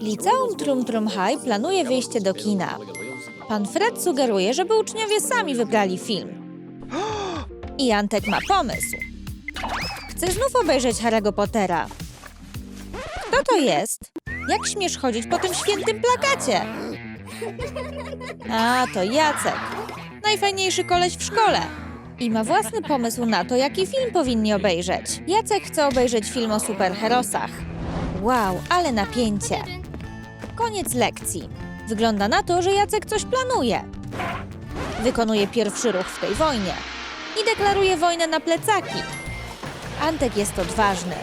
Liceum Trum Trum High planuje wyjście do kina. Pan Fred sugeruje, żeby uczniowie sami wybrali film. I Antek ma pomysł. Chce znów obejrzeć Harry'ego Pottera. Kto to jest? Jak śmiesz chodzić po tym świętym plakacie? A, to Jacek. Najfajniejszy koleś w szkole. I ma własny pomysł na to, jaki film powinni obejrzeć. Jacek chce obejrzeć film o superherosach. Wow, ale napięcie. Koniec lekcji. Wygląda na to, że Jacek coś planuje. Wykonuje pierwszy ruch w tej wojnie i deklaruje wojnę na plecaki. Antek jest odważny.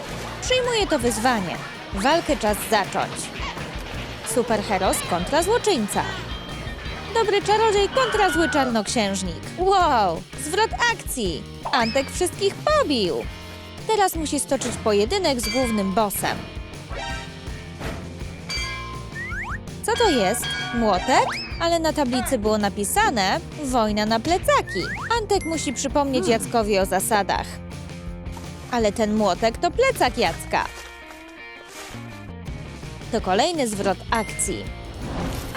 Przyjmuje to wyzwanie. Walkę czas zacząć. Superheros kontra złoczyńca. Dobry czarodziej kontra zły czarnoksiężnik. Wow, zwrot akcji. Antek wszystkich pobił. Teraz musi stoczyć pojedynek z głównym bossem. Co to jest? Młotek? Ale na tablicy było napisane wojna na plecaki. Antek musi przypomnieć Jackowi o zasadach. Ale ten młotek to plecak Jacka. To kolejny zwrot akcji.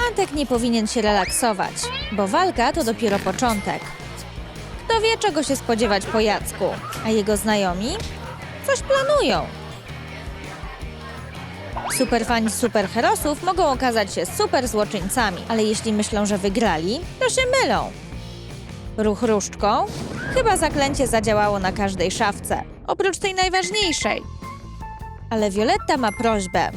Antek nie powinien się relaksować, bo walka to dopiero początek. Kto wie, czego się spodziewać po Jacku, a jego znajomi coś planują. Superfani superherosów mogą okazać się super złoczyńcami, ale jeśli myślą, że wygrali, to się mylą. Ruch różdżką? Chyba zaklęcie zadziałało na każdej szafce, oprócz tej najważniejszej. Ale Violetta ma prośbę.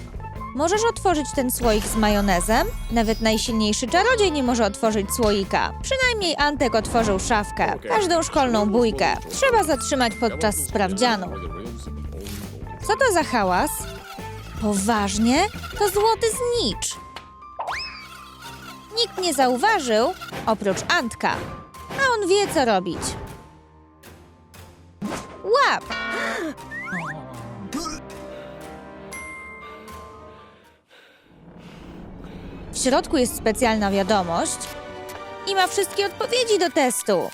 Możesz otworzyć ten słoik z majonezem? Nawet najsilniejszy czarodziej nie może otworzyć słoika. Przynajmniej Antek otworzył szafkę, każdą szkolną bójkę. Trzeba zatrzymać podczas sprawdzianu. Co to za hałas? Poważnie? To złoty znicz. Nikt nie zauważył, oprócz Antka. A on wie, co robić. Łap! W środku jest specjalna wiadomość i ma wszystkie odpowiedzi do testu.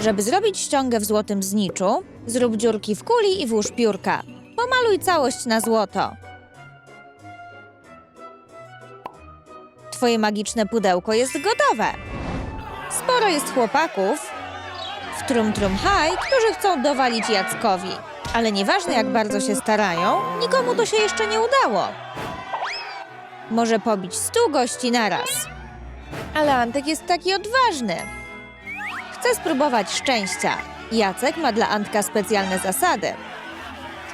Żeby zrobić ściągę w złotym zniczu, zrób dziurki w kuli i włóż piórka. Pomaluj całość na złoto. Twoje magiczne pudełko jest gotowe. Sporo jest chłopaków w Trum Trum High, którzy chcą dowalić Jackowi. Ale nieważne jak bardzo się starają, nikomu to się jeszcze nie udało. Może pobić stu gości naraz. Ale Antek jest taki odważny. Chce spróbować szczęścia. Jacek ma dla Antka specjalne zasady.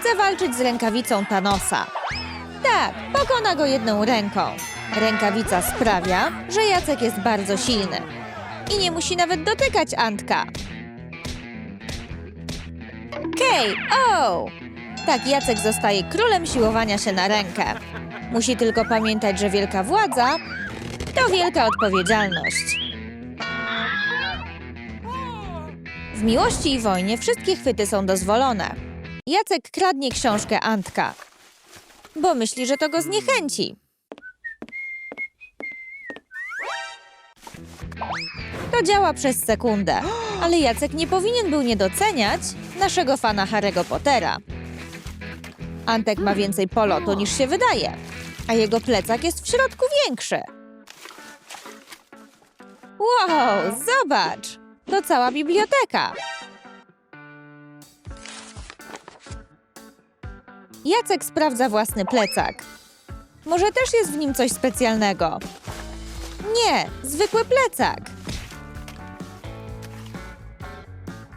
Chce walczyć z rękawicą Thanosa. Tak, pokona go jedną ręką. Rękawica sprawia, że Jacek jest bardzo silny. I nie musi nawet dotykać Antka. K.O. Tak, Jacek zostaje królem siłowania się na rękę. Musi tylko pamiętać, że wielka władza to wielka odpowiedzialność. W miłości i wojnie wszystkie chwyty są dozwolone. Jacek kradnie książkę Antka, bo myśli, że to go zniechęci. To działa przez sekundę, ale Jacek nie powinien był nie doceniać naszego fana Harry'ego Pottera. Antek ma więcej polotu niż się wydaje, a jego plecak jest w środku większy. Wow, zobacz! To cała biblioteka. Jacek sprawdza własny plecak. Może też jest w nim coś specjalnego? Nie, zwykły plecak.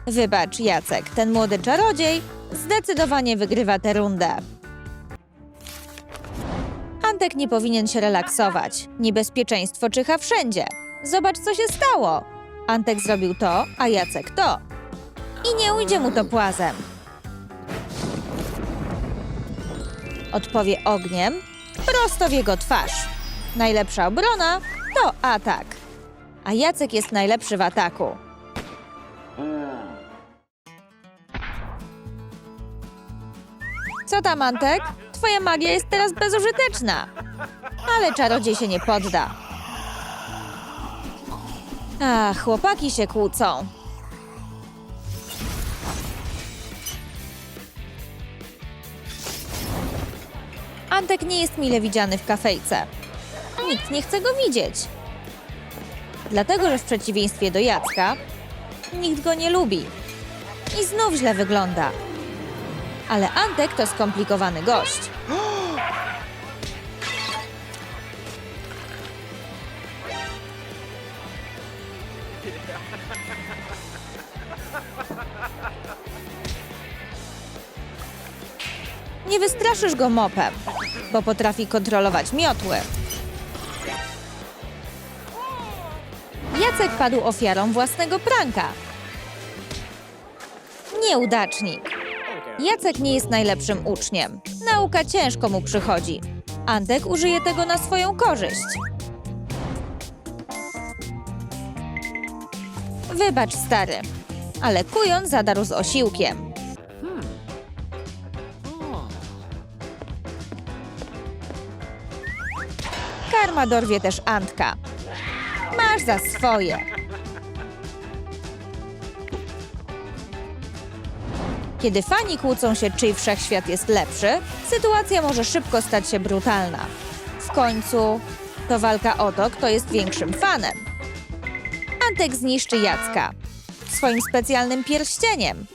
Wybacz, Jacek, ten młody czarodziej zdecydowanie wygrywa tę rundę. Antek nie powinien się relaksować. Niebezpieczeństwo czyha wszędzie. Zobacz, co się stało. Antek zrobił to, a Jacek to. I nie ujdzie mu to płazem. Odpowie ogniem prosto w jego twarz. Najlepsza obrona to atak. A Jacek jest najlepszy w ataku. Co tam, Antek? Twoja magia jest teraz bezużyteczna. Ale czarodziej się nie podda. Ach, chłopaki się kłócą. Antek nie jest mile widziany w kafejce. Nikt nie chce go widzieć. Dlatego, że w przeciwieństwie do Jacka, nikt go nie lubi. I znów źle wygląda. Ale Antek to skomplikowany gość. Nie wystraszysz go mopem, bo potrafi kontrolować miotły. Jacek padł ofiarą własnego pranka. Nieudacznik. Jacek nie jest najlepszym uczniem. Nauka ciężko mu przychodzi. Antek użyje tego na swoją korzyść. Wybacz, stary, ale kujon zadarł z osiłkiem. Karma dorwie też Antka. Masz za swoje. Kiedy fani kłócą się, czyj wszechświat jest lepszy, sytuacja może szybko stać się brutalna. W końcu to walka o to, kto jest większym fanem. Antek zniszczy Jacka swoim specjalnym pierścieniem.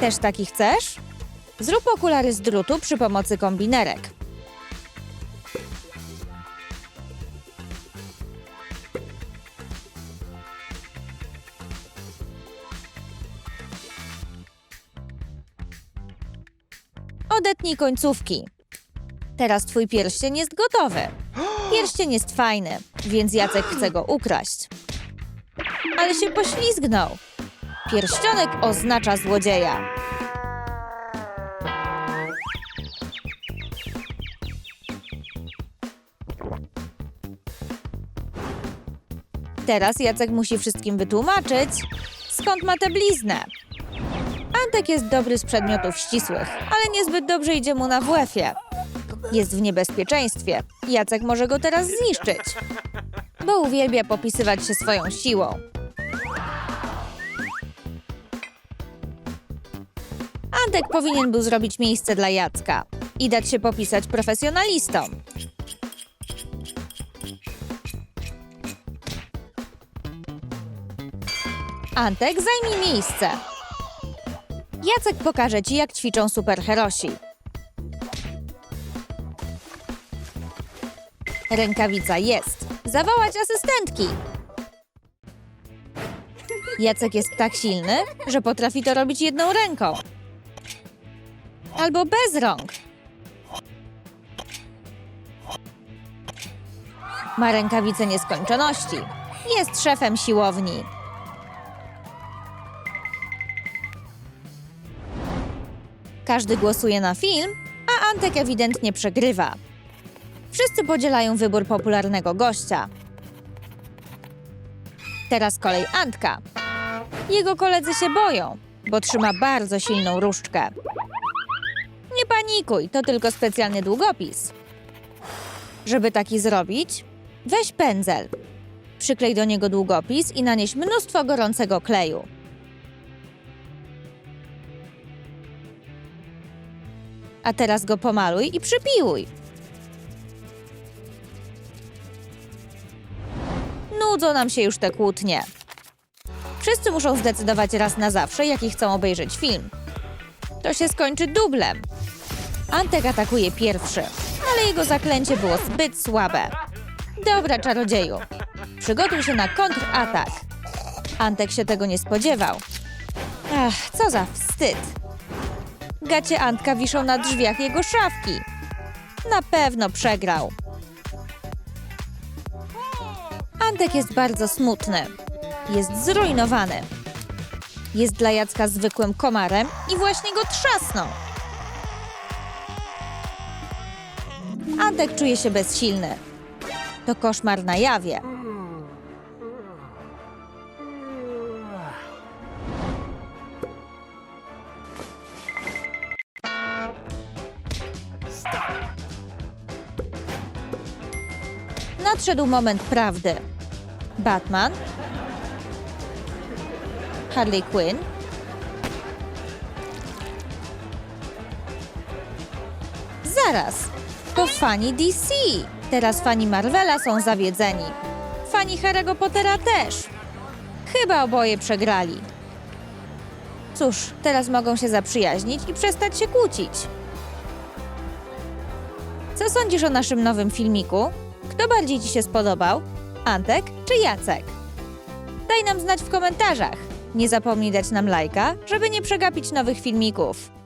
Też taki chcesz? Zrób okulary z drutu przy pomocy kombinerek. Odetnij końcówki. Teraz twój pierścień jest gotowy. Pierścień jest fajny, więc Jacek chce go ukraść. Ale się poślizgnął. Pierścionek oznacza złodzieja. Teraz Jacek musi wszystkim wytłumaczyć, skąd ma tę bliznę. Antek jest dobry z przedmiotów ścisłych, ale niezbyt dobrze idzie mu na WF-ie. Jest w niebezpieczeństwie. Jacek może go teraz zniszczyć, bo uwielbia popisywać się swoją siłą. Antek powinien był zrobić miejsce dla Jacka i dać się popisać profesjonalistom. Antek, zajmij miejsce. Jacek pokaże ci, jak ćwiczą superherosi. Rękawica jest. Zawołać asystentki. Jacek jest tak silny, że potrafi to robić jedną ręką. Albo bez rąk. Ma rękawice nieskończoności. Jest szefem siłowni. Każdy głosuje na film, a Antek ewidentnie przegrywa. Wszyscy podzielają wybór popularnego gościa. Teraz kolej Antka. Jego koledzy się boją, bo trzyma bardzo silną różdżkę. Panikuj, to tylko specjalny długopis. Żeby taki zrobić, weź pędzel. Przyklej do niego długopis i nanieś mnóstwo gorącego kleju. A teraz go pomaluj i przypiłuj. Nudzą nam się już te kłótnie. Wszyscy muszą zdecydować raz na zawsze, jaki chcą obejrzeć film. To się skończy dublem. Antek atakuje pierwszy, ale jego zaklęcie było zbyt słabe. Dobra, czarodzieju. Przygotuj się na kontratak. Antek się tego nie spodziewał. Ach, co za wstyd. Gacie Antka wiszą na drzwiach jego szafki. Na pewno przegrał. Antek jest bardzo smutny. Jest zrujnowany. Jest dla Jacka zwykłym komarem i właśnie go trzasnął. Antek czuje się bezsilny. To koszmar na jawie. Nadszedł moment prawdy. Batman, Harley Quinn, Zaraz! To fani DC. Teraz fani Marvela są zawiedzeni. Fani Harry'ego Pottera też. Chyba oboje przegrali. Cóż, teraz mogą się zaprzyjaźnić i przestać się kłócić. Co sądzisz o naszym nowym filmiku? Kto bardziej Ci się spodobał? Antek czy Jacek? Daj nam znać w komentarzach. Nie zapomnij dać nam lajka, żeby nie przegapić nowych filmików.